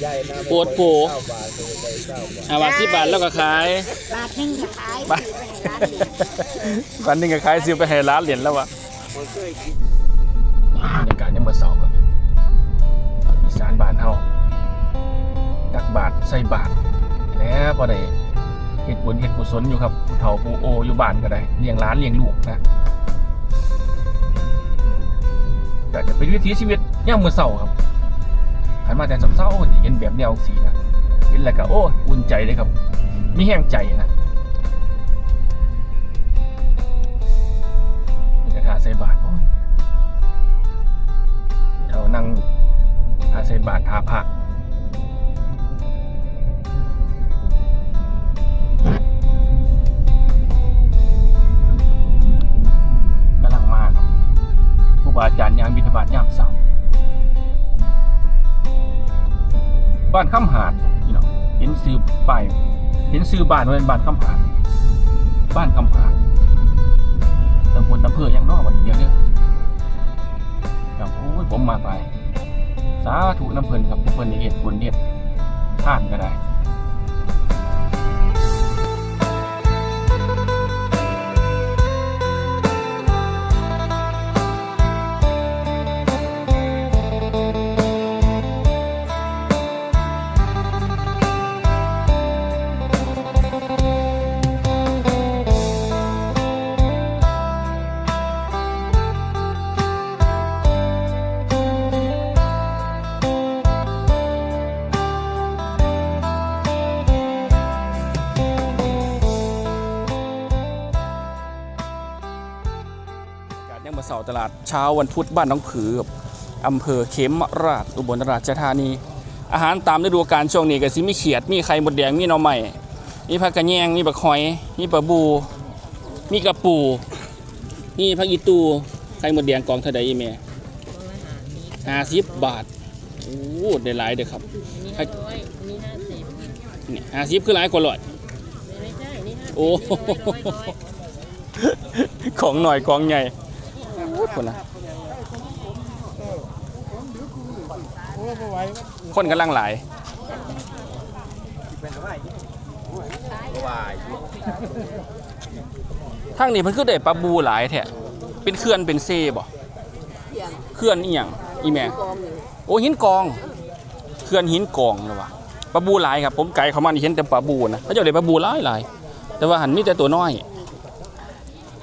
ใหญ่นะโปวดโผเก้าบาทเลยได้เก้าบาทอาบาทสิบบาทแล้วก็ขายบาทหนึ่งก็ขายบาทวันหนึงก็ขายซื้อไปให้ร้านเหรียญแล้ววะคนเคยกินบรรยากาศยังบ่เศร้าครับอีสานบ้านเฮาตักบาทใส่บาทแล้วพอได้เฮ็ดบุญเฮ็ดกุศลอยู่ครับผู้เฒ่าผู้โออยู่บ้านก็ได้เลี้ยงหลานเลี้ยงลูกนะก็จะเป็นวิถีชีวิตยามมื้อเช้าครับ ขันมาแต่เศร้าๆสิเห็นแบบแนวสีนะเห็นแล้วก็โอ้อุ่นใจเลยครับมีแห้งใจนะนี่ก็ทาใส่บาทโอ้ยเรานั่งอาศัยบาททาผัก บ้านข้ามหาดพี่น้องเห็นซื้อป้ายเห็นซื้อบ้านว้เป็นบ้านข้ามหาด บ้านข้ามหาดตำบลอำเภอยังนอกวันเดียวเนี่ยครับโอ้ยผมมาไปสาธุน้ำเพลินครับน้ำเพลินนี่เห็ดบุญเห็ดท่านก็ได้ ลาดเช้าวันพุธบ้านหน้องผือครับอำเภอเขมราชอุบลราชธานี อาหารตามฤดูกาลช่วงนี้ก็สิมีเขียดมีไข่มดแดงมีหน่อไม้มีผักกระแยงมีบักหอยมีปลาบู มีกระปูมีผักอีตูไข่มดแดงกองเท่าใดอีเมห้าสิบบาทโอ้ได้หลายเด้อครับนี่ห้าร้อยนี่ห้าสิบนี่ห้าสิบคือหลายกว่าร้อยไม่ใช่นี่ห้าสิบโอ้ร้อยร้อยของหน่อยกองใหญ่โอ้ คนนะคนกำลังหลายวายทางนี้มันคือได้ปลาบูหลายแท้เป็นเคลื่อนเป็นเซ่บ่เคลื่อนอีหยังอีแม่โอ้หินกองเคลื่อนหินกองเลยวะปลาบูหลายครับผมไกลเขามานี่เห็นแต่ปลาบูนะเขาเจะเลยปลาบูหลายหลายแต่ว่าหันมีแต่ตัวน้อย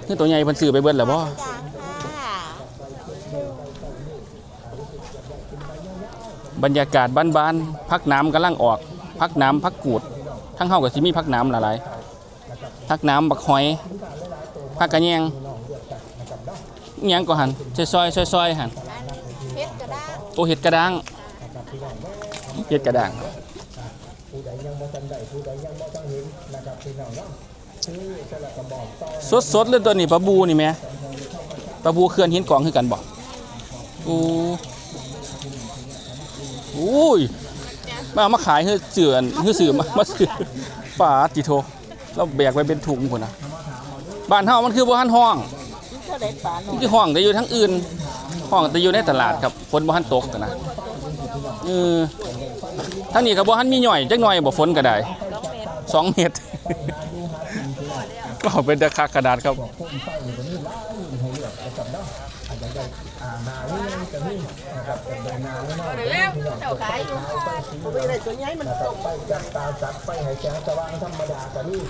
นี่ตัวใหญ่เพิ่นซื้อไปเบิดแล้วบ่ บรรยากาศบ้านๆพักน้ำกำลังออกพักน้ำพักกูด ทั้งเฮากับสิมีพักน้ำหลายๆพักน้ำบักหอยพักกระแยงอิหยังก็หันซอยๆซอยๆหันเพชรกระด้างโอเห็ดกระด้างเห็ดกระด้างสดๆเลยตัวนี้ปลาบูนี่แหม่ปลาบูเคลื่อนหินกองคือกันบ่โอ้โอ้ ยมาเอามาขายคือเสือนคือสื่อมามาสื่อป่าติโทเราแบกไว้เป็นถุงพุ่นนะบ้านเฮามันคือบ่ทันห้องเท่าไรปานนี่คือห้องแต่อยู่ทั้งอื่น ห้องแต่อยู่ในตลาดครับฝนบ่ทันตกกันนะเออทั้งนี้ก็บ่ทันมีหน่อยจักหน่อยบ่ฝนก็ได้สองเมตรก็เป็นตะคักกระดาษครับ แล้ว เจ้าขายอยู่ไปจับตาจับไปให้แสงสว่างธรรมดากันนี่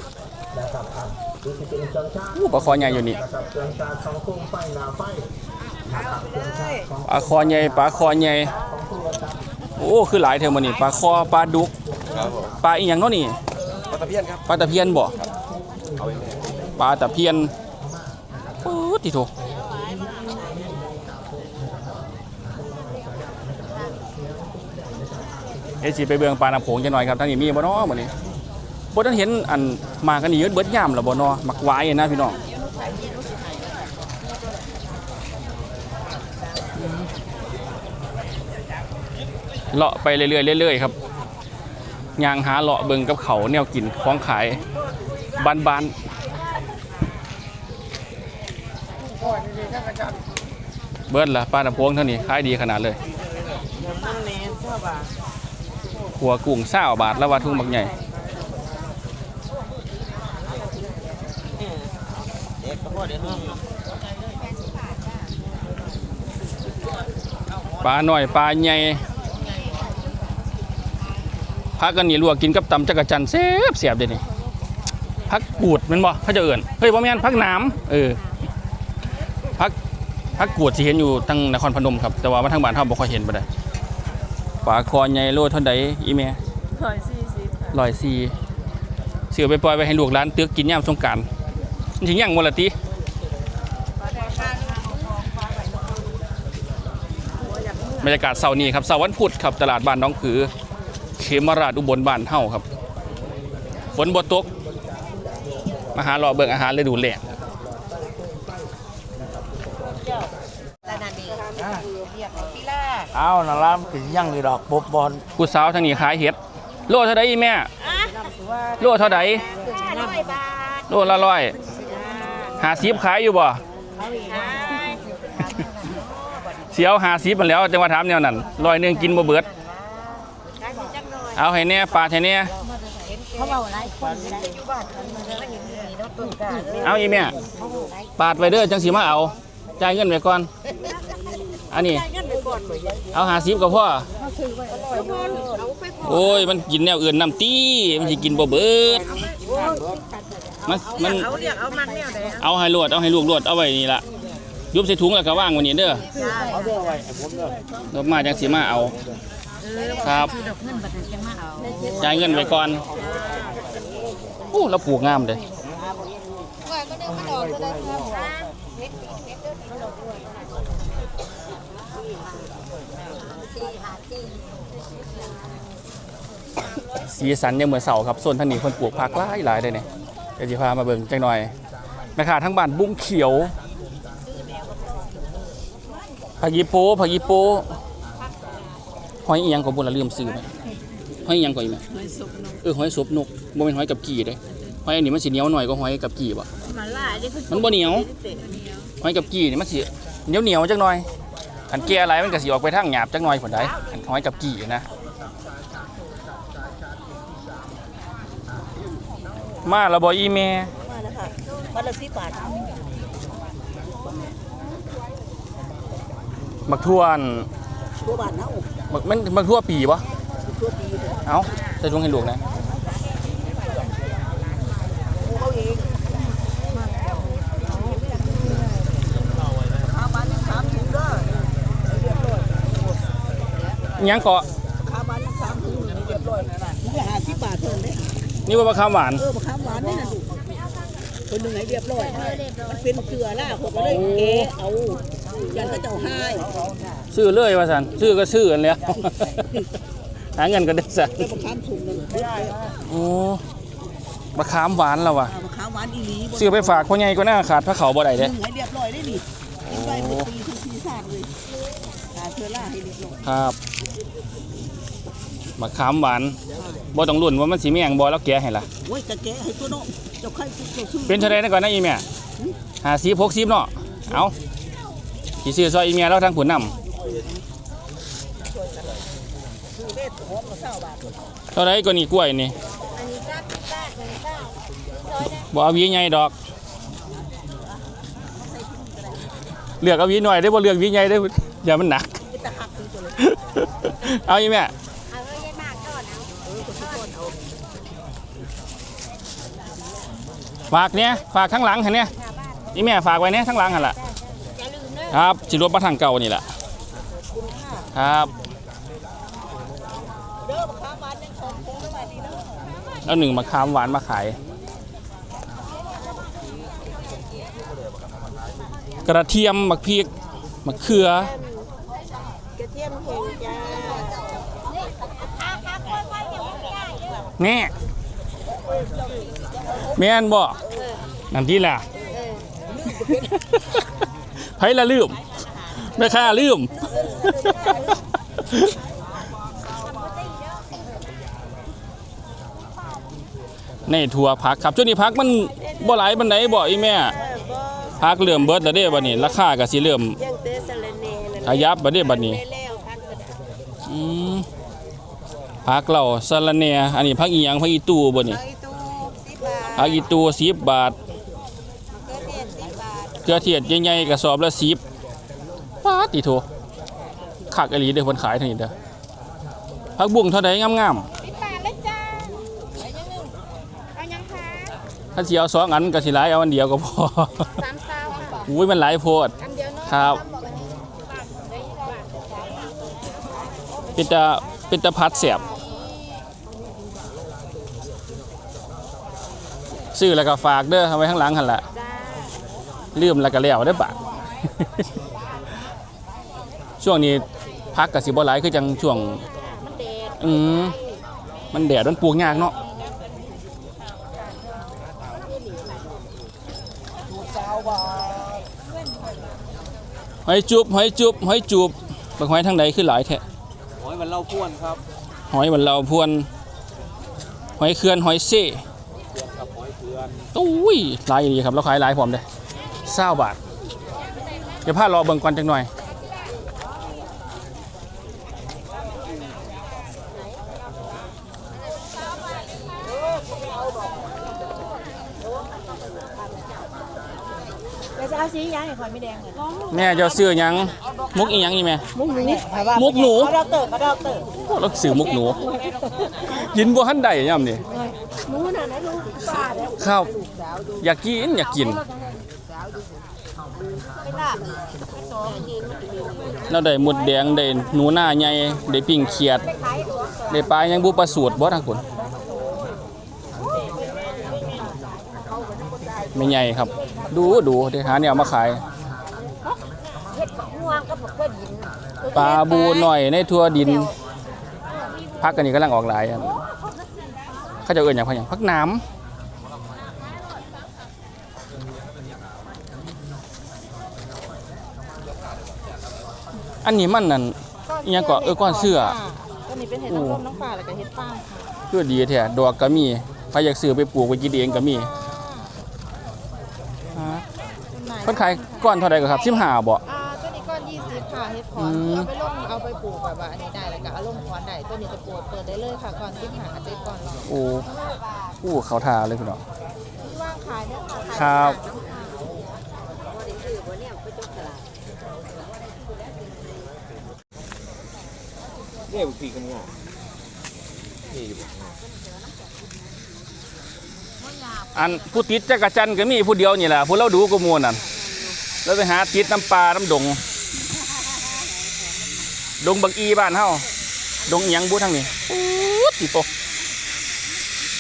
นะครับอะดูที่เป็นเครื่องชาติอู้ปลาคอใหญ่อยู่นี่นะครับเครื่องชาติของโคมไฟหนาไฟนะครับเครื่องชาติของปลาคอใหญ่ปลาคอใหญ่โอ้คือหลายเท่ามื้อนี้ปลาคอปลาดุกครับผมปลาอีหยังเนาะนี่ปลาตะเพียนครับปลาตะเพียนบ่เอาไปเลยปลาตะเพียนปื๊ดติโถ เฮ้ยสิไปเบิ่งปลาน้ำโขงจังหน่อยครับท่างนี้มีบ่เนาะมื้อนี้บ่ทันเห็นอันมากันนี่เยอะเบิดยามแล้วบ่เนาะมักหวายนะพี่น้องเลาะไปเรื่อยๆเรื่อยๆครับย่างหาเลาะเบิงกับเขาแนวกินของขายบ้านๆเบิดละปลาตะพวงเท่านี้ขายดีขนาดเลย มันแม่นเท่าบาทหัวกุ้งเศร้าบาทแล้วว่าทุ่งบักใหญ่ปลาหน่อยปลาใหญ่พักกันนี่ลวกกินกับตำจักรจันทร์เสียบเสียบเดี๋ยวนี้พักกูดมันบ่เขาจะเอื่นเฮ้ยบ่แม่นพักน้ำเออพักพักกูดสิเห็นอยู่ทางนครพนมครับแต่ว่ามาทางบ้านเฮาบ่ค่อยเห็นบ่ได้ ปลาคอใหญ่โลเท่าใดอีแม่ร้อยสี่สิบค่ะร้อยสี่เสือไปปล่อยไปให้ลูกหลานตึกกินยามสงกรารมันสิยังบ่ล่ะติบรรยากาศเสาร์นี้ครับเสาร์วันพุธครับตลาดบ้านน้องผือ เขมราชอุบลบ้านเฮาครับฝนบ่ตกมาหารอเบิ่งอาหารฤดูแล้ง แล้วนั่นนี่เรียกพี่ล่า เอาน่ะล่ะถึงยังนี่ดอกบบอลผู้สาวทางนี้ขายเห็ด โลเท่าใดอีแม่ โลเท่าใดห้าร้อยบาทโลละร้อยหาซีบขายอยู่บ่เสียวหาซีบมันแหล้วจังว่าถามแนวนั้นร้อยหนึงกินบ่เบิด เอาให้แน่ปาดให้แน่เขาบอกหลายคนได้อยู่บ้านมันก็เห็นมีรถต้นกาเลยเอาอีแม่ปาดไว้เด้อจังสิมาเอา จ่ายเงินไว้ก่อน อันนี้ เงินไปก่อนเลยเอาหาซีบกับพ่อเอาไปโอ้ยมันกินแนวอื่นน้ำตี้มันสิกินบ่เบิดมันมันเอาเรียกเอามันเนี่ยไหนเอาให้รวดเอาให้ลูกรวดเอาไว้นี่ละยุบใส่ถุงแล้วก็ว่างไว้นี่เด้อเอาเรื่องไว้ให้ผมเด้อเดี๋ยวมาจังสิมาเอา ครับคือดอกเงินบัตรจะมาเอาจ่ายเงินไว้ก่อนโอ้แล้วปลูกงามเด้ว่าก็ได้มาดอกก็ได้ครับ สีสันยังเหมือนเสาครับส่วนทางนี้คนปลูกผักหลายหลายเลยเนี่ยเดี๋ยวจะพามาเบิ่งจังหน่อยแม่ค้าทั้งบ้านบุ้งเขียวผักยีโป้ผักยีโป้หอยเอียงของบุญละลืมซื้อไหมหอยเอียงก่อนอีกไหมเออหอยศพนกบ่เป็นหอยกับกี่เด้หอยอันนี้มันสิเหนียวหน่อยก็หอยกับกี่บ่มันล่าได้คือมันบ่เหนียวหอยกับกี่นี่มันสิเหนียวเหนียวๆจังหน่อยอันแก่อะไรมันก็สิออกไปทางหยาบจังหน่อยผลได้อันหอยกับกี่นะ มาแล้วบ่อีแม่มาแล้วค่ะวันละสิบบาทบักทั่วอันตัวบาทเนาะบักมันบักทั่วปีบ่ตัวปีเอ้าใส่ถุงให้ลูกนะเขาเองขาบ้านยังสามถุงเด้ออิหยังเกาะ นี่ว่าบักขามหวาน เออมะขามหวานนี่นะลูกคนหนึ่งไหนเรียบร้อยมันเป็นเกลือล่าผมก็เลยเอะเอายันเขาเจ้าให้ซื้อเลยว่าซั่นซื้อก็ซื้อกันแล้วหาเงินก็ได้ซั่นแล้วมะขามถุงหนึ่งเอาโอ้บักขามหวานแล้วว่ะมะขามหวานอีหลีบ่ซื้อไปฝากพ่อใหญ่ก็น่าขาดพระเขาบ่ได้หเด้นึ่งให้เรียบร้อยได้ดิไปเป็นปีทุกปีศาสตร์เลยหาเชื้อราให้เรียบร้อยครับ บักขามหวานบ่ต้องรุ่นว่ามันสิแม่งบ่แล้วแกะให้ล่ะโอ้ยกะแกะให้ตัวน้องเจ้าไข่เจ้าซื้อเป็นเท่าไรนะก่อนนะอีแม่หาสีพกซีบเนาะเอาสีซื้อซอยอีเมียแล้วทางผุนนซื้อเวทหอมมาเศร้าบาทำเท่าไรก็นี่กล้วยนี่บ่เอาหวีใหญ่ดอก เลือกเอาหวีหน่อยได้บ่เลือกหวีใหญ่ได้อย่ามันหนักเป็นตะหักคือตัวเลยเอาอีแม่ ฝากเนี่ยฝากข้างหลังเห็นเนี่ยอีแม่ฝากไว้เนี่ยข้างหลังหันละครับสิรถมาทางเก่านี่แหละครับเด้อมะขามหวานยังสองถุงแล้วบาทดีเด้อเอาหนึ่งมะขามหวานมาขาย กระเทียมมะพริกมะเขือกระเทียมแห้งจ้าแน่ แม่นบ่นั่นที่ล่ะไผละลืมแม่ค้าลืมในถั่วผักครับช่วงนี้ผักมันบ่หลายบันไดบ่อีแม่ผักเริ่มเบิดแล้วเด้บัดนี้ราคาก็สิเริ่มยังเตะสะเลเน่ขยับบัดนี้บัดนี้แล้วพันกระดาษอืมผักเหล่าสะระแหน่อันนี้ผักอีหยังผักอีตูบ่นี่ ไอ้ตู้สิบบาทผักอีตู10บาทเกลือเทียนสิบบาทเกลือเทียดใหญ่ๆกระสอบละ10ปาติโทคักอีหลีเด้อเพิ่นขายเท่านี้เด้อผักบุ้งเท่าใดงามสิบบาทเลยจ้าเอายังหนึ่งเอายังคะๆถ้าสิเอาสองอันก็สิหลายเอาอันเดียวก็พอสามซาวค่ะอุ้ยมันหลายโพดอันเดียวเนาะครับ เป็นตาเป็นตาพัดเสียบ ซื้อแล้วก็ฝากเด้อเอาไว้ข้างหลังหันละจ้าลืมแล้วก็แล้วได้อบาทช่วงนี้พักกับสิบ่หลายคือจังช่วง มันเด็ดอืมมันแดดมันปลูกยากเนาะหอยจุบหอยจุบหอยจุบบักหอยทางใดคือหลายแท้โอ้ยมันเล่าพ่วนครับ หอยมันเราพวน หอยเคือนหอยเซ่ ตุ้ยหลายดีครับเราขายหลายพร้อมเด้เศร้าบาท เดี๋ยวพารอเบิ่งก่อนจังหน่อย เราจะเอาสียังไอ้ขอยไม่แดงเลยแม่เจะซื้อหยังมุกอีหยังนี่แม่ มุกหนูนี่มุกหนูกระดอกเตอร์กระดอกเตอร์เราซื้อมุกหนูกินบ่ทันได้ย่ำนี่ หนูน่ะนะลูกป้าเนี่ยครับอยากกินอยากกินเราได้หมดแดงได้หนูหน้าใหญ่ได้ปิ้งเขียดได้ปลายังบุประสูตรบ่ทางคนไม่ใหญ่ครับ ดูดูเดี๋ยวหาเนี่ยเอามาขายปลาบูหน่อยในทั่วดินพักกันนี่กำลังออกหลายอัน เขาจะเอื่นอย่างพักอย่างพักน้ำอันนี้มันนั่น อิหยังก็เออก้อนเสื้อ ก็นี่เป็นเห็ดน้ำส้มน้ำปลาแล้วก็เห็ดฟางค่ะคือดีแท้ดอกก็มีใครอยากซื้อไปปลูกไปกินเองก็มีอ่าเพิ่นขายก้อนเท่าไหร่ก็ครับ15บ่ อ่า เฮ็ดพอือนมเอาไปลงเอาไปปลูกแบบว่าอันนี้ได้แล้วก็เอาลงคอนได้ตัวนี้จะปลูกเปิดได้เลยค่ะก่อนสิบหาเจ็ดก่อนรอโอ้โอ้เขาทาเลยพี่น้องที่ว่างขายเนี่ยค่ะขายครับนี่มันปีกงอกนี่อยู่อันผู้ติดจักรจันทร์ก็มีผู้เดียวนี่แหละผู้เราดูก็มูนั่นแล้วไปหาติดน้ำปลาน้ำดง ดงบักอีบ้านเฮาดงยังบูทางนี้อู้ติโต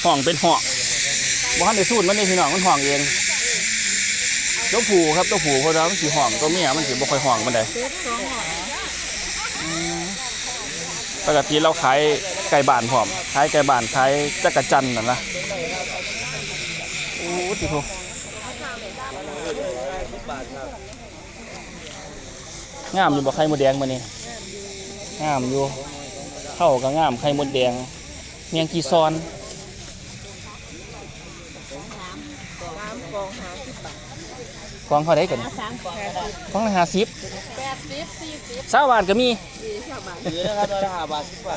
ห้องเป็นห้องบ่ทันได้สูตรมันนี่พี่น้องมันห้องเองตัวผู้ครับตัวผู้เพราะว่ามันสิห้องตัวเมียมันสิบ่ค่อยห้องมันได้ปกติเราขายไก่บ้านพร้อมขายไก่บ้านขายจักรจันนั่นนะโอ้ติโทงามอยู่บ่ไข่มดแดงมานี่ งามอยู่เข้าก็งามไข่มดแดงเมียงกีซอนกองเท่าไดกันกองละห้าสิบแปดสิบสี่สิบสาวบาทก็มีหรือนะครับราบาทสิบบ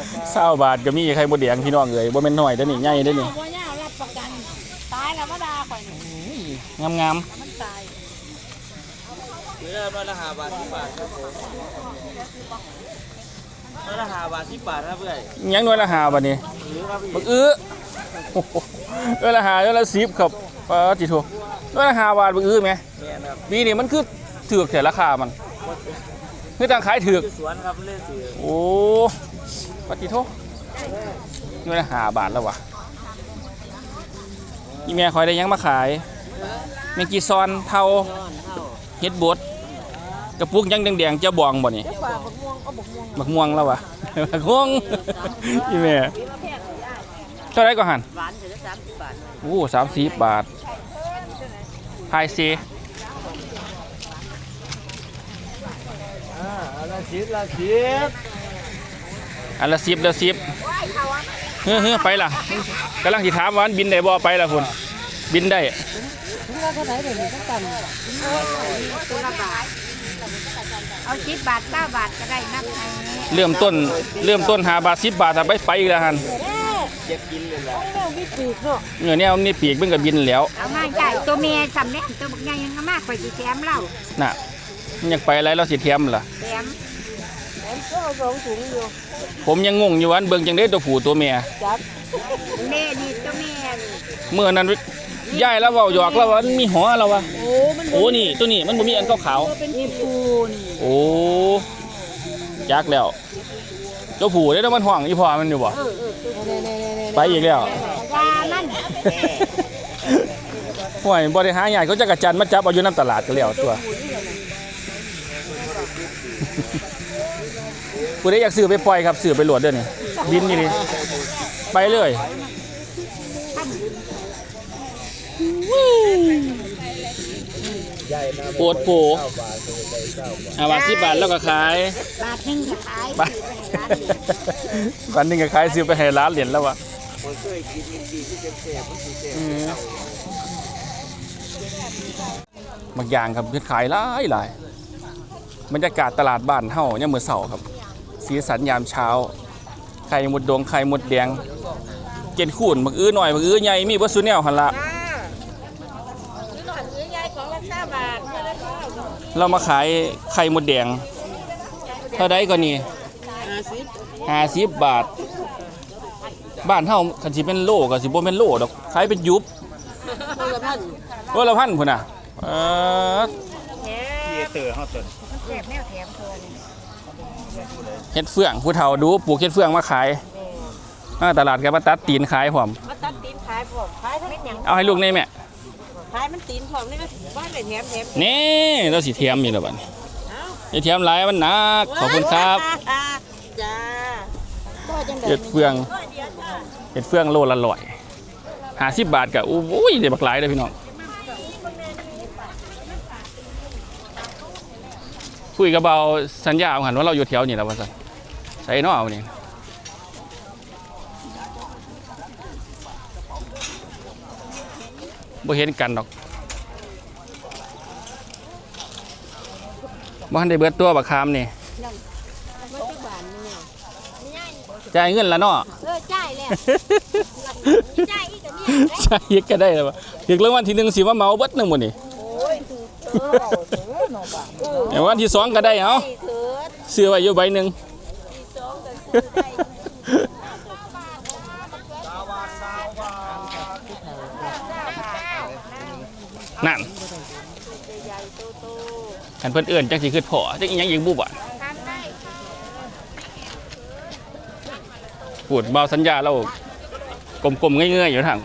าวบาทก็มีไข่มดแดงพี่น้องเอ้ยบ่แม่นหน้อยเด้อนี่ใหญ่เด้อนี่ตายแล้วมาดาข่อยงามงามมันตายหรือนะครับราคาบาทสิบบาทครับผม ราคาบาทสิบบาทครับเพื่อนๆยังน้อยละห้าบัดนี้หรือครับพี่บักอื้อโอ้โหเออละหาเออละสิบครับปาจิโทเออละหาบาทบักอื้อไหมแม่นะครับปีนี้มันคือถือกแต่ราคามันคือต่างขายถือกสวนครับเล่นสือโอ้ปาจิโทนี่ละหาบาทแล้ววะอีแม่คอยได้หยังมาขายแมงกีซอนเทาเฮ็ดบด กระปุกยังแดงๆเจ้าบองบ่นี่ฝากบักม่วงก็บักม่วงบักม่วงแล้ววะ บักม่วงอีแม่เท่าไหรก็หันหวานจะสามสิบบาทโอ้สามสิบบาทพายซีอ่าละสิบละสิบอันละสิบละสิบเฮ้อเฮ้อไปล่ะกำลังสิถามว่ามันบินได้บ่ไปล่ะคุณบินได้เอา สิบบาทเก้าบาทก็ได้นับให้เริ่มต้นเริ่มต้นหาบาทสิบบาทถ้าไปไปอีกแล้วฮันเจ็บกินเลยล่ะเงื่อเนี่ยมันมีปีกมันก็บินแล้วเอามาใหญ่ตัวเมียสำเร็จตัวบักใหญ่ยังเอามากไปสิแถมเราน่ะมันอยากไปอะไรเราสิเทียมล่ะแถมผมยังงงอยู่วันเบิ่งจังได้ตัวผู้ตัวเมียแม่นี่ตัวเมีย เมื่อนั้น ยายแล้วเว้าหยอกแล้วว่ามันมีหัวแล้ววะโอ้นี่ตัวนี้มันบ่มีอันขาวนี่ปูนี่ๆโอ้จักแล้วตัวผู้ได้แล้วมันห่วงอีพ่อมันอยู่บ่ไปอีกแล้วยามันห่วยบริหารใหญ่เขาจะกระจันมาจับเอาอยู่น้ำตลาดก็แล้วตัวผู้ใดอยากซื้อไปปล่อยครับซื้อไปโหลดเด้อนี่บินอยู่นี่ไปเลย ใหญ่นะ โปวดโผอาบาทสิบบาทแล้วก็ขาย บาทหนึงก็ขายบาทวันหนึงก็ขายซื้อไปให้ร้านเหรียญแล้ววะคนเคยกินมีปีที่เจ็บเจ็บมันสิเจ็บอืมบางอย่างครับเพิ่นขายหลายหลายบรรยากาศตลาดบ้านเฮาเนี่ยามมื้อเช้าครับ สีสันยามเช้า ไข่มดดงไข่มดแดง เกณฑ์คูนบักอื้อหน่อยบักอื้อใหญ่มีเบ่ซุแนวหั่นละ เรามาขายไข่มดแดง เท่าใดก็นี่ห้าสิบ50บาท บ้านเฮาคันสิเป็นโลก็สิบ่แม่นโลดอกขายเป็นยุบคนละพันโลละพันพุ่นน่ะเออที่เตอร์เฮาต้นแถมแนวแถมเพิ่นเฮ็ดเฟืองผู้เฒ่าดูปลูกเฮ็ดเฟืองมาขายมาตลาดก็มาตัดตีนขายพร้อมมาตัดตีนขายผมขายทั้งหยังเอาให้ลูกนี่แม่ขายมันตีนผมนี่ก็บ้านเลยแถมแถมนี่เราสิเทียมอยู่แล้วบัดนี้อย่าเทียมหลายมันหนักขอบคุณครับจ้าเฮ็ดเฟืองเฮ็ดเฟืองโลละร้อย50บาทก็อุ้ยได้บักหลายเด้อพี่น้องคุยกับเบาสัญญาเอาหันว่าเราอยู่แถวนี่แล้วว่าซั่นใส่เนาะเอานี่ บ่เห็นกันดอกบ่ทันได้เบิดตัวบักคามนี่จ่ายเงินแล้วเนาะเออจ่ายแล้วจ่ายอีกก็เนี่ยใช่ยึกก็ได้แล้ววะยึกรางวัลที่หนึ่งสิว่าเมาเบิดหนึ่งหมดนี่เดี๋ยววันที่สองก็ได้เอาเสื้อไว้อยู่ใบหนึ่งนั่น อันเพื่อนเอื่นจังสิคือพอจังอีหยังยิงบุบอะปวดเบาสัญญาเรากลมๆเงื่อยๆอยู่ทาง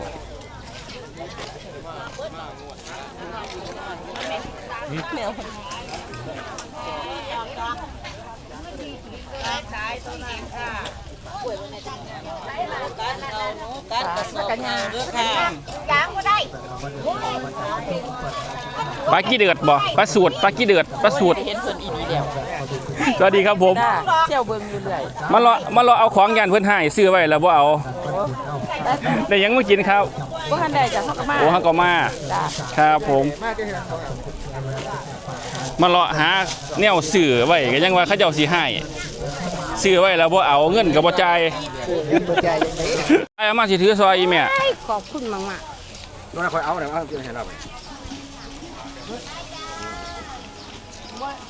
ปลากี้เดือดบ่ปลาสูตรปลากี้เดือดปลาสูตรเห็นเพิ่นอีดีเดียวสวัสดีครับผมจ้าเที่ยวเบิ่งอยู่เรื่อยมารอมารอเอาของยานเพิ่นให้ซื้อไว้แล้วบ่เอาได้หยังมากินครับบ่ทันได้จ้ะเฮาก็มาโอ้ฮักก็มาจ้าครับผม มารอหาแนวซื้อไว้ก็ยังว่าเขาเจ้าสิให้ซื้อไว้แล้วบ่เอาเงินก็บ่จ่ายไอ้เอามาสิถือซอยอีแม่ขอบคุณมากน้องคอยเอาเดี๋ยวเอากินให้เราไปๆ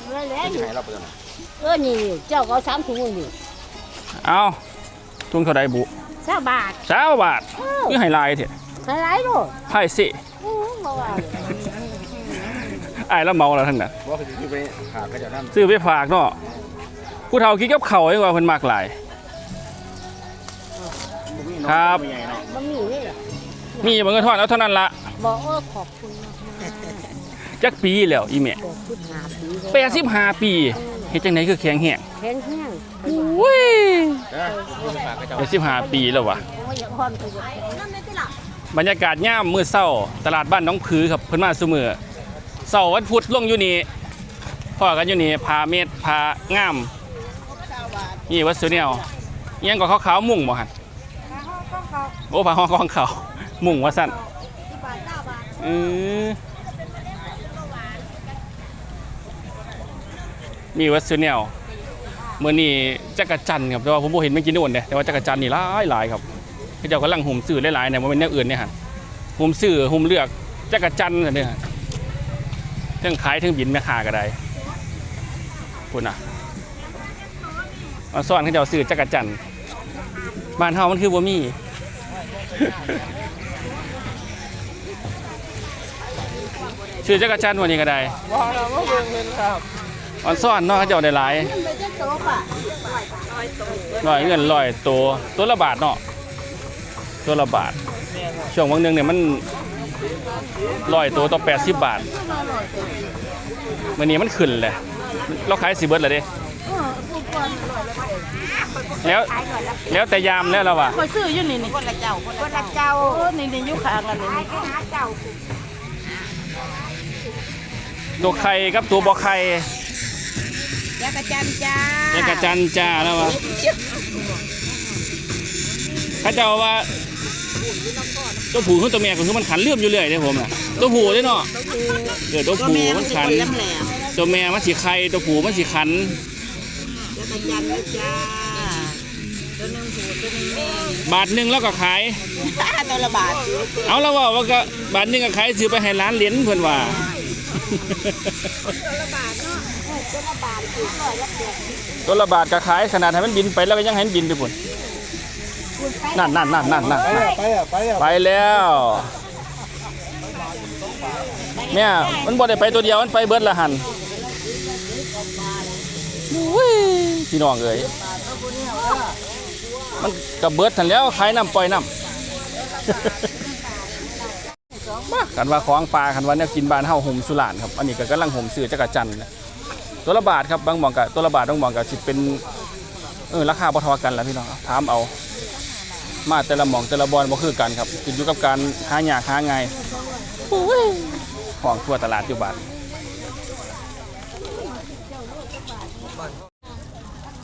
เลยแล้วกินให้เราไปก่อนเออนี่เจ้าก็เอาสามถุงนี่เอาทุงเท่าใดบุสามบาท20บาทคือให้หลายเถอะเท่าไหรโลดไพ่สิอู้บ่ว่า ไอ้ายแล้วเมาแล้วทั้งนั้นว่าคือที่ไปหาเขาจะทำซื้อไปฝากเนาะผู้เฒ่ากินกับข้าวดีกว่าเพิ่นมักหลาย ครับใหญ่เนาะบ่มีนี่แหละมีบ่เงินทอดเอาเท่านั้นละบอกเออขอบคุณมากจักปีแล้วอีแม่ๆขอบคุณหาปีเลย85ปีเฮ็ดจังไดคือแข็งแรงแข็งแห้งอุ้ยเด้อที่ไปฝากเขาจะ85ปีแล้ววะ โอ้ยอย่าพรกูจะนั่นได้ติล่ะบรรยากาศยามมื้อเช้า ตลาดบ้านหน้องผือครับเพิ่นมาซุมื้อ เช้าวันพุธลงอยู่นี่พอกันอยู่นี่พาเม็ดพางาม นี่วัดสุแนวอิหยังก็ขาวๆมุ่งบ่หั่นโอ้พาห้องของเขามุ่งว่าซั่นเออมีวัดซูเนลเมื่อนี้จักรจันครับแต่ว่าผมบ่เห็นไม่กินโน่นเด้แต่ว่าจักรจันนี่หลายหลายครับเขาเจ้ากำลังหุ่มซื้อหลายๆเนี่ยบ่เป็นแนวอื่นเนี่ยฮะหุ่มซื้อหุ่มเลือกจักรจันเนี่ย ทั้งขายเทั้งบินแม่ค้าก็ได้คุณน่ะมาซ่อนเขาเจ้าซื้อจักรจันทร์บ้านเฮามันคือบ่มีชื่อจักรจันทร์วันนี้ก็ได้บ่เราบ่เบิ่งเงินครับออนซ่อนเนาะเขาเจ้าได้หลายร้อยเงินร้อยตัวตัวละบาทเนาะตัวละบาทช่วงวันหนึงเนี่ยมัน ร้อยตัวต่อแปดสิบบาทวันนี้มันขึ้นเลยเราขายสีเบิร์ดเลยเด้แล้วแล้วแต่ยามแล้วเราว่ะคอยซื้ออยู่นี่นี่คนละเจ้าคนละเจ้าเออนี่นี่อยู่ข้างกันนี่ตัวไข่กับตัวบอไข่ยักษ์จันจ้ายังกระจันจ้าแล้วว่ะเขาเจ้าว่า ตัวผู้กับตัวแม่ก็คือมันขันเลื่อมอยู่เรื่อยเลยผมน่ะตัวผู้เด้เนาะเออตัวผู้มันขันแหลมแหลมตัวแม่มันสีไข่ตัวผู้มันสีขันยักษ์จันจ้าตัวนึงผูตัวนึงแม่บาทหนึ่งแล้วก็ขายตัวละบาทเอาแล้วว่าว่าก็บาทหนึ่งก็ขายซื้อไปให้ร้านเหรียญเพื่อนว่าตัวละบาทก็ขายขนาดให้มันบินไปแล้วก็ยังให้มันบินไปพุ่น นั่นนั่นนั่นนั่นนั่นไปอะไปอะไปอะไปแล้วเนี่ยมันบ่ได้ไปตัวเดียวมันไปเบิดละหันอุ้ยพี่น้องเอ้ยมันกับเบิดทันแล้วขายน้ำปล่อยน้ำมากันว่าของปลากันว่าเนี่ยกินบานเฮาห่มสุรานครับอันนี้ก็กำลังห่มซื้อจักรจันทร์นะตัวละบาทครับบางหมองกับตัวละบาทบางหมองกับสิเป็นเออราคาบ่เทอกันแหล้วพี่น้องถามเอา มาแต่ละหมองแต่ละบอลบ่คือกันครับขึ้นอยู่กับการหาหยากหาไงายของทั่วตลาดอยู่บาท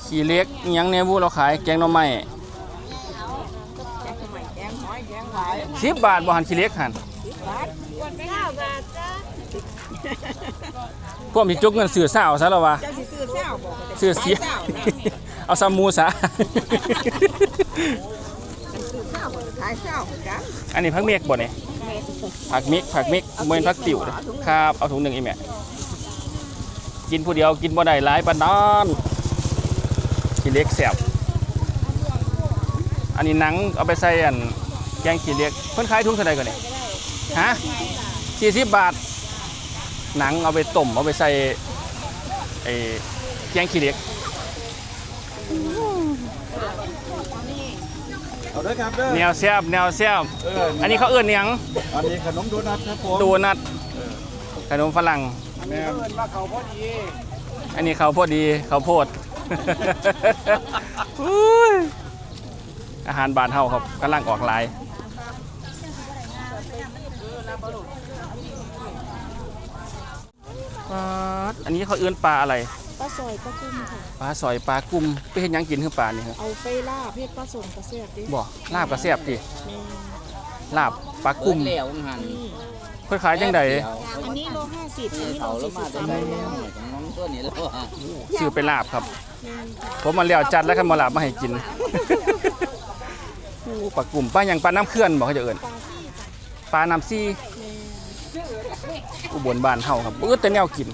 ขี้เล็กอิหยังเนี่ยบูเราขายแกงหน่อไม้สิบบาทบ่หันขี้เล็กหันพวกมีจุกเงินซื้อสาวซะแล้ววะเจ้าสิซื้อเจ้าบอกซื้อเสียเอาซามูซะ ขายเจ้าจ้าอันนี้ผักเมกบ่เนี่ยผักเมกผักเมกเมนผักติ๋วเด้อครับ เอาถุงหนึ่งอีแม่กินผู้เดียวกินบ่ได้หลายปานนั้นขี้เล็กแซ่บอันนี้หนังเอาไปใส่อันแกงขี้เล็กเพิ่นขายถุงเท่าไหร่ก่อนเนี่ยฮะ40บาท หนังเอาไปต้มเอาไปใส่ไอ้แกงขี้เล็ก เอาเด้อครับเด้อแนวแซ่บแนวแซ่บเอออันนี้เขาเอื้อนหยังอันนี้ขนมโดนัทครับผมโดนัทขนมฝรั่ง แม่นอันนี้เขาวโพดดีเขาวโพด อุ้ยอาหารบานเฮาครับกำลังออกลายปลาดอันนี้เขาเอื้อนปลาอะไร ปลาซอยปลากุ้งค่ะ ปลาสอยปลากุ้มไปเห็นยังกินคือปลานี่ครับเอาไปลาบเฮ็ดปลาสงปลาแซ่บดิบ่ลาบกระแซบดิแม่ลาบปลากุ้มแล้วหันค่อยขายจังใดอันนี้โลห้าสิบอันนี้โลเขาแล้สี่วสิมาบได้สามไงโลของน้องตัวนี้แล้วอะซื้อไปลาบครับผมมาแล้วจัดแล้วคันมาลาบมาให้กิน โอ้ปลากลุ่มปลาอย่างปลาน้ำเคลื่อนบอกเขาจะเอิ้นปลาน้ำซี่อุบลบ้านเฮาครับเออแต่แนวกิน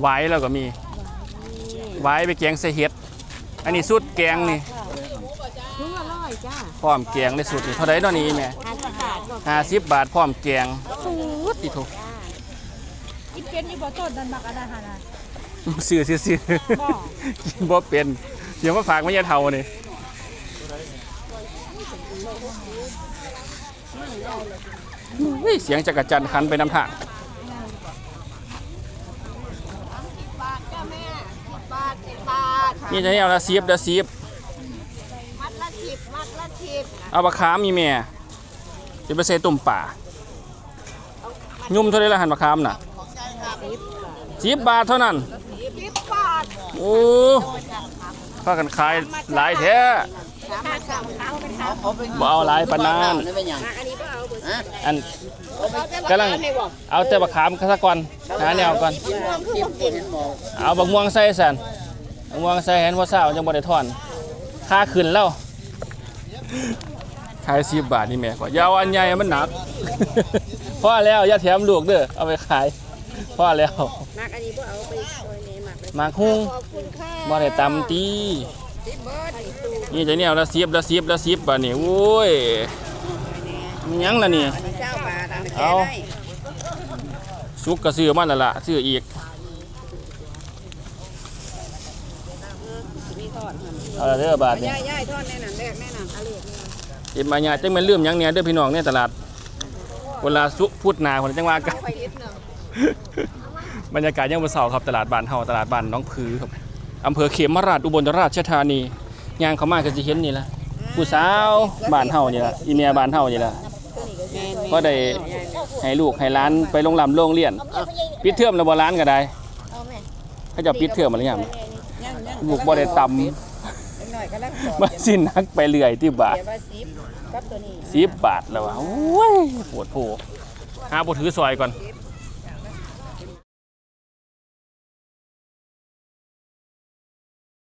ไว้แล้วก็มีไว้ไปแกงใส่เห็ด อันนี้สุดแกงนี่ถุงละร้อยจ้าพร้อมแกงในสุดนี่เท่าไดเนาะนี่แม่ห้าสิบบาทบอกห้าสิบบาทพร้อมแกงสูดติโถกินเป็นอยู่บ่ต้นดันมักอะไรหานะซื้อซื้อซื้อกินบ่เป็นเดี๋ยวมาฝากไม่ยาเท่านี่ อุ้ยเสียงจักรจันทร์คันไปนำทางบาทจ้าแม่บาทสิบบาทนี่จะให้เอาละซีบเดาซีบมัดละสิบมัดละสิบเอาบะขามมีแม่จะไปใส่ตุ่มป่า ยุ่มเท่าไรละหันบะขามน่ะสิบบาทเท่านั้น สิบบาทโอ้พากันขายหลายแท้สามมัดบ่เอาหลายปานนั้นอัน กำลังเอาแต่บักขามซะก่อนหาแนวก่อน เอาบักม่วงใส่สันบักม่วงใส่เห็นว่าสาวจังบ่ได้ถอนค่าขึ้นแล้วขาย10บาทนี่แม่ก็อย่าเอาอันใหญ่มันหนักพอแล้วอย่าแถมลูกเด้อเอาไปขายพอแล้วมากอันนี้บ่เอาไปซอยในหมักเลยหมากหุ้งบ่ได้ตำตีนี่จะเนี่ยละ10ละ10ละ10บาทนี่โอ้ย มีหยังล่ะนี่เจ้าบาทอันนี้เอาสุกก็ซื้อมาแล้วล่ะซื้ออีกมีทอดเอาละเด้อบาทนี่ย่ายย่ายทอดแน่นั่นแรกแน่นั่นอเลกเห็นมาญาจังแม่นลืมหยังเนี่ยเด้อพี่น้องในตลาด เวลาสุพูดหนาคนจังว่ากัน ไปนิดหนึงบรรยากาศยังบ่เศร้าครับตลาดบ้านเฮาตลาดบ้านน้องผือครับอำเภอเขมราชอุบลราชธานีย่างเข้ามาก็สิเห็นนี่ล่ะผู้สาวบ้านเฮานี่ล่ะอีเมียบ้านเฮานี่ล่ะ ก็ได้ให้ลูกให้ร้านไปโรงลำโรงเรียนปิดเทอมแล้วบ่ร้านก็ได้เขาเจะปิดเทอมอะไรอย่างลูกบ่ได้ตำมาสินักไปเรื่อยที่บาทสิบบาทแล้ววะโอ้ยปวดโผหาบ่ถือซอยก่อน